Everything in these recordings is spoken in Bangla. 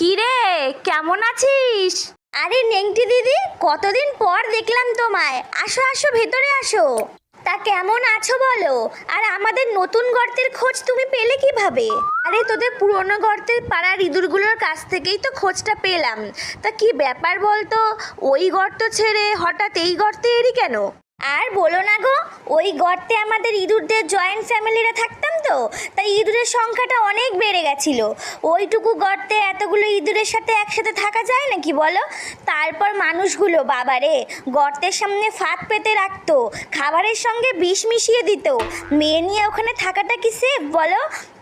কি রে কেমন আছিস? আরে নেংটি দিদি, কতদিন পর দেখলাম তোমায়। আসো আসো, ভেতরে আসো। তা কেমন আছো বলো? আর আমাদের নতুন গর্তের খোঁজ তুমি পেলে কীভাবে? আরে তোদের পুরনো গর্তের পাড়ার ইঁদুরগুলোর কাছ থেকেই তো খোঁজটা পেলাম। তা কি ব্যাপার বলতো? ওই গর্ত ছেড়ে হঠাৎ এই গর্তে এরি কেন? আর বলো না গো, ওই গর্তে আমাদের ইঁদুরদের জয়েন্ট ফ্যামিলিরা থাকতাম তো, তাই ইঁদুরের সংখ্যাটা অনেক বেড়ে গেছিল। ওইটুকু গর্তে এতগুলো ইঁদুরের সাথে একসাথে থাকা যায় নাকি বলো? তারপর মানুষগুলো, বাবারে, গর্তের সামনে ফাঁক পেতে রাখতো, খাবারের সঙ্গে বিষ মিশিয়ে দিত। মেয়ে নিয়ে ওখানে থাকাটা কি সেফ বলো?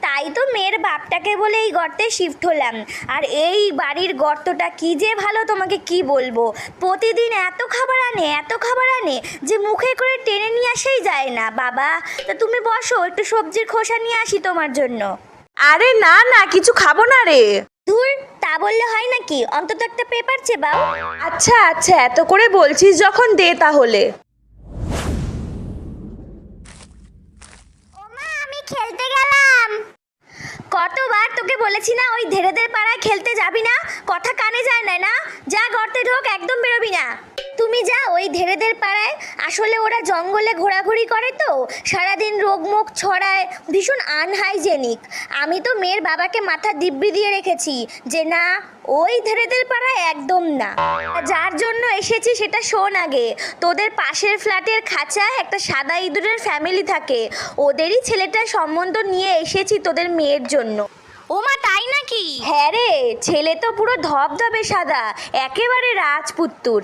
তাই তো মেয়ের বাপটাকে বলে এই গর্তে শিফট হলাম। আর এই বাড়ির গর্তটা কি যে ভালো তোমাকে কি বলব? প্রতিদিন এত খাবার আনে এত খাবার আনে যে মুখে করে টেনে নিয়ে আসাই যায় না। বাবা তা তুমি বসো একটু সবজির খোসা নিয়ে আসি তোমার জন্য। আরে না না কিছু খাব না রে। ধুর তা বললে হয় নাকি? অন্তত একটা পেপার চেবাও। আচ্ছা আচ্ছা এত করে বলছিস যখন দে তাহলে ওমা আমি খেলতে গেলাম কতবার তোকে বলেছি না ওই ধেরেদের পাড়ায় খেলতে যাবি না? কথা কানে যায় না না? যা গর্তে ঢোক, একদম বেরোবি না। তুমি যা ওই ধেরেদের পাড়ায় আসলে ওরা জঙ্গলে ঘোরাঘুরি করে তো। সারাদিন রোগমুখ ছড়ায় ভীষণ আনহাইজেনিক আমি তো মেয়ের বাবাকে মাথা দিব্যি দিয়ে রেখেছি যে না ওই ধেরেদের পাড়ায় একদম না। যার জন্য এসেছি সেটা শোন আগে। তোদের পাশের ফ্ল্যাটের খাঁচায় একটা সাদা ইঁদুরের ফ্যামিলি থাকে। ওদেরই ছেলেটার সম্বন্ধ নিয়ে এসেছি তোদের মেয়ের জন্য। ওমা তাই নাকি? হ্যাঁ রে ছেলে তো পুরো ধবধবে সাদা একেবারে রাজপুত্তুর।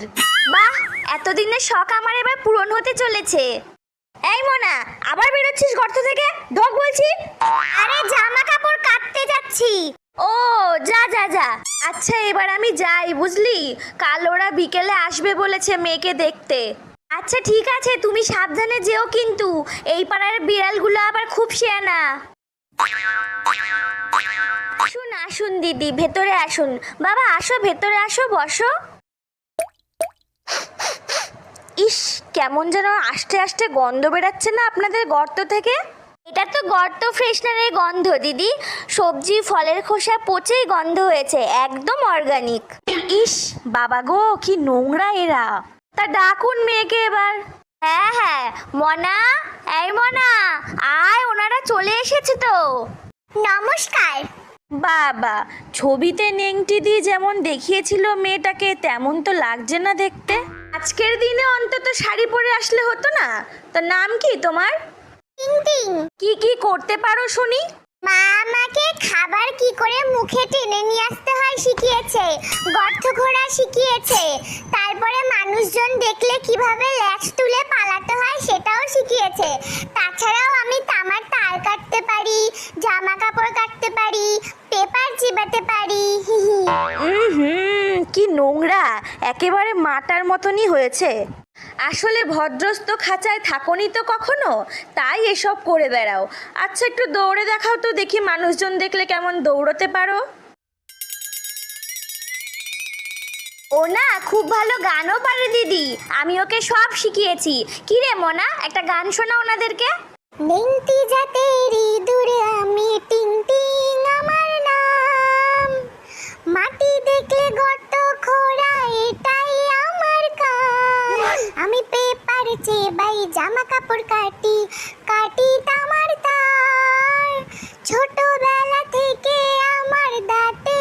বাহ, এতদিনের শখ আমার এবার পূরণ হতে চলেছে। এই মোনা, আবার বেরোচ্ছিস গর্ত থেকে? ঢোক বলছি। আরে, জামা কাপড় কাটতে যাচ্ছি। ও, যা যা যা। আচ্ছা এবার আমি যাই, বুঝলি? কাল ওরা বিকেলে আসবে বলেছে মেয়েকে দেখতে। আচ্ছা ঠিক আছে, তুমি সাবধানে যেও কিন্তু। এই পাড়ার বিড়ালগুলো আবার খুব শেয়ানা। আসুন আসুন, দিদি, ভেতরে আসুন। বাবা, আসো, ভেতরে আসো, বসো ইস কেমন যেন আস্তে আস্তে গন্ধ বেরাচ্ছে না আপনাদের গর্ত থেকে? এটা তো গর্ত ফ্রেশনারের গন্ধ দিদি। সবজি ফলের খোসা পচেই গন্ধ হয়েছে একদম অর্গানিক ইস বাবা গো কি নোংরা এরা। তা ডাকুন মেয়েকে এবার। হ্যাঁ হ্যাঁ। মনা এই মনা আয় ওনারা চলে এসেছে তো। নমস্কার। বাবা ছবিতে নেংটি দিয়ে যেমন দেখিয়েছিল মেয়েটাকে তেমন তো লাগছে না দেখতে। আজকের দিনে অন্তত শাড়ি পরে আসলে হতো না। তো নাম কি তোমার? টিং কি কি করতে পারো শুনি? মা আমাকে খাবার কি করে মুখে টেনে নিয়ে আসতে হয় শিখিয়েছে গর্ত ঘোরা শিখিয়েছে। তারপরে মানুষজন দেখলে কীভাবে ল্যাচ তুলে পালাতে হয় সেটাও শিখিয়েছে। তাছাড়াও আমি তামার তার কাটতে পারি জামা কাপড় কাটতে পারি নোংরা, একেবারে মাটার মতনই হয়েছে। আসলে ভদ্রস্ত খাঁচায় থাকনি তো কখনো? তাই এসব করে বেড়াও। আচ্ছা একটু দৌড়ে দেখাও তো, দেখি মানুষজন দেখলে কেমন দৌড়তে পারো। ও না, খুব ভালো গানও পারে দিদি। আমি ওকে সব শিখিয়েছি। কি রে মোনা, একটা গান শোনা ওনাদেরকে। নেংটি জাতেরি দূরে, আমি টিং টিং আমার নাম। মাটি দেখলে খোঁড়া এটাই আমার কাজ। আমি পেপার চেবাই জামা কাপড় কাটি কাটি তামার তার। ছোটবেলা থেকে আমার দাঁতে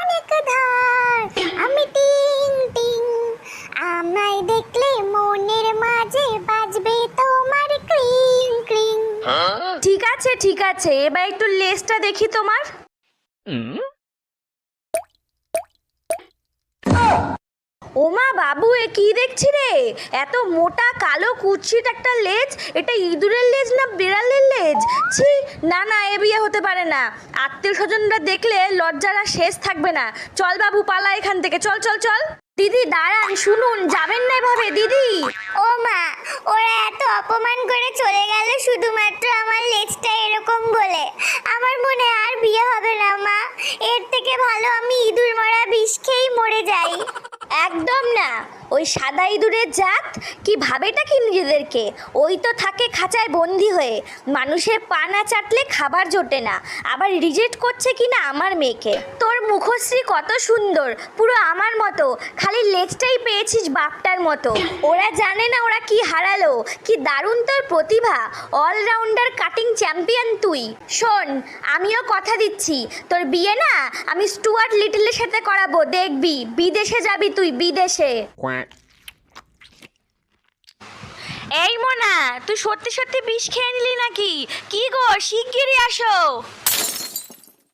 অনেক ধার। আমি টিং টিং আমায় দেখলে মনের মাঝে বাজবে তোমার ক্রিং ক্রিং। ঠিক আছে ঠিক আছে এবার একটু লেজটা দেখি তোমার। ওমা বাবু, এ কি দেখছি রে? এত মোটা কালো কুৎসিত একটা লেজ, এটা ইঁদুরের লেজ না বিড়ালের লেজ? ছি, না না, এ বিয়ে হতে পারে না। আত্মীয় স্বজনরা দেখলে লজ্জার শেষ থাকবে না। চল বাবু, পালা এখান থেকে। চল চল চল। দিদি, দাঁড়ান, শুনুন, যাবেন না এভাবে, দিদি। ও মা, ওরা এত অপমান করে চলে গেল শুধুমাত্র আমার লেজটা এরকম বলে। আমার মনে আর বিয়ে হবে না মা। এর থেকে ভালো আমি ইঁদুর মারা বিষ খেয়েই মরে যাই। একদম না। ওই সাদা ইঁদুরের জাত? কি ভাবেটা কি নিজেদেরকে? ওই তো থাকে খাঁচায় বন্দি হয়ে। মানুষের পা না চাটলে খাবার জোটে না। আবার রিজেক্ট করছে কি না আমার মেয়েকে? তোর মুখশ্রী কত সুন্দর পুরো আমার মতো। খালি লেজটাই পেয়েছিস বাপটার মতো। ওরা জানে না ওরা কি হারালো কি দারুণ তোর প্রতিভা। অলরাউন্ডার কাটিং চ্যাম্পিয়ন তুই। শোন আমিও কথা দিচ্ছি। তোর বিয়ে না আমি স্টুয়ার্ট লিটলের সাথে করাবো। দেখবি বিদেশে যাবি তুই বিদেশে। এই মোনা তুই সত্যি সত্যি বিষ খেয়ে নিলি নাকি? কি গো শিগগিরই আসো।